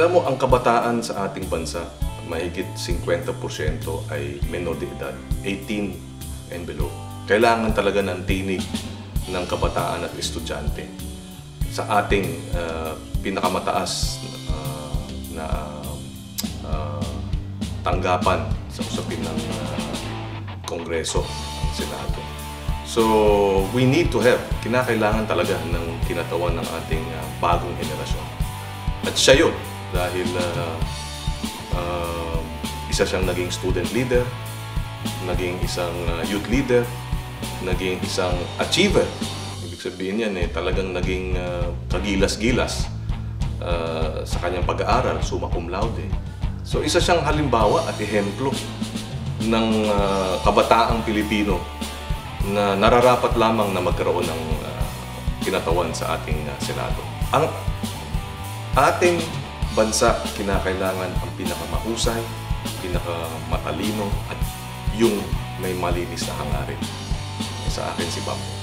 Alam mo, ang kabataan sa ating bansa, mahigit 50% ay menor de edad, 18 and below. Kailangan talaga ng tinig ng kabataan at estudyante sa ating ah, pinakamataas ah, na ah, tanggapan sa usapin ng ah, Kongreso, Senado. So, we need to have, kinakailangan talaga ng kinatawan ng ating ah, bagong henerasyon. At siya yun, dahil ah, ah, isa siyang naging student leader, naging isang ah, youth leader, naging isang achiever. Ibig sabihin yan eh, talagang naging ah, kagilas-gilas ah, sa kanyang pag-aaral, summa cum laude. So isa siyang halimbawa at ehemplo ng ah, kabataang Pilipino na nararapat lamang na magkaroon ng ah, kinatawan sa ating ah, Senado. Ang ating bansa kinakailangan ang pinakamahusay, pinakamatalino at yung may malinis na hangarin. Sa akin si Bambo.